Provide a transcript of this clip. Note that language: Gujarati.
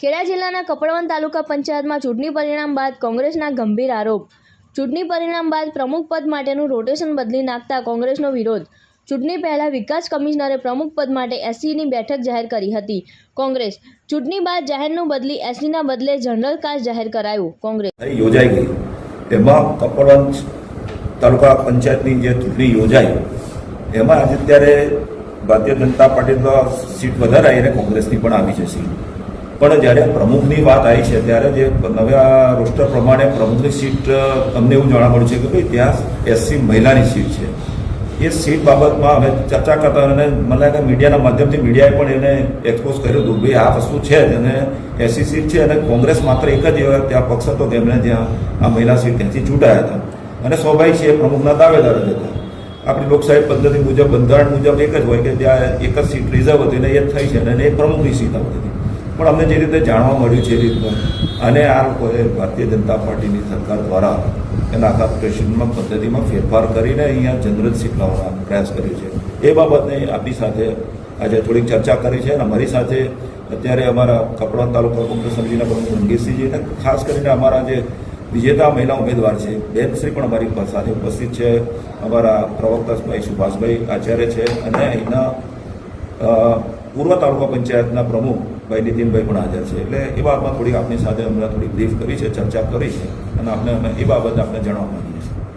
ખેડા જિલ્લાના કપડવંત તાલુકા પંચાયતમાં ચૂંટણી પરિણામ બાદ કોંગ્રેસના ગંભીર આરોપ. ચૂંટણી પરિણામ બાદ પ્રમુખ પદ માટેનું રોટેશન બદલી નાખતા કોંગ્રેસનો વિરોધ. ચૂંટણી પહેલા વિકાસ કમિશનરે પ્રમુખ પદ માટે એસસીની બેઠક જાહેર કરી હતી. કોંગ્રેસ, ચૂંટણી બાદ જાહેરનું બદલી એસસીના બદલે જનરલ કાસ્ટ જાહેર કરાયું. કોંગ્રેસ યોજાઈ ગઈ. તેમાં કપડવંત તાલુકા પંચાયતની જે ચૂંટણી યોજાઈ, એમાં આજે ભારતીય જનતા પાર્ટી સીટ વધારે અને કોંગ્રેસની પણ આવી છે સીટ પણ જ્યારે પ્રમુખની વાત આવી છે, ત્યારે જે નવા રોસ્ટર પ્રમાણે પ્રમુખની સીટ અમને એવું જાણવા મળ્યું છે કે ભાઈ ત્યાં એસસી મહિલાની સીટ છે. એ સીટ બાબતમાં અમે ચર્ચા કરતા અને મને લાગે મીડિયાના માધ્યમથી મીડિયાએ પણ એને એક્સપોઝ કર્યું હતું ભાઈ આ વસ્તુ છે જ અને એસી સીટ છે અને કોંગ્રેસ માત્ર એક જ એવા ત્યાં પક્ષ હતો કે એમણે જ્યાં આ મહિલા સીટ ત્યાંથી ચૂંટાયા હતા. અને સ્વાભાવિક છે એ પ્રમુખના દાવેદાર જ હતા. આપણી લોકશાહી પદ્ધતિ મુજબ, બંધારણ મુજબ એક જ હોય કે ત્યાં એક જ સીટ રિઝર્વ હતી અને એ થઈ છે અને એ પ્રમુખની સીટ આવતી હતી પણ અમને જે રીતે જાણવા મળ્યું છે એ રીતનું, અને આ લોકોએ ભારતીય જનતા પાર્ટીની સરકાર દ્વારા એના આખા પ્રેશનમાં પદ્ધતિમાં ફેરફાર કરીને અહીંયા જનરલ સીટ પ્રયાસ કર્યો છે. એ બાબતને આપણી સાથે આજે થોડીક ચર્ચા કરી છે અને અમારી સાથે અત્યારે અમારા કપડા તાલુકા કોંગ્રેસ સમિતિના પ્રમુખ રણજીતસિંહજી અને ખાસ કરીને અમારા જે વિજેતા મહિલા ઉમેદવાર છે, બેનશ્રી પણ અમારી સાથે ઉપસ્થિત છે. અમારા પ્રવક્તા ભાઈ સુભાષભાઈ આચાર્ય છે અને અહીંના પૂર્વ તાલુકા પંચાયતના પ્રમુખ ભાઈ નીતિનભાઈ પણ હાજર છે. એટલે એ બાબતમાં થોડીક આપની સાથે હમણાં થોડી બ્રીફ કરી છે, ચર્ચા કરી છે અને આપણે અમે એ બાબતે આપણે જણાવવા માંગીએ છીએ.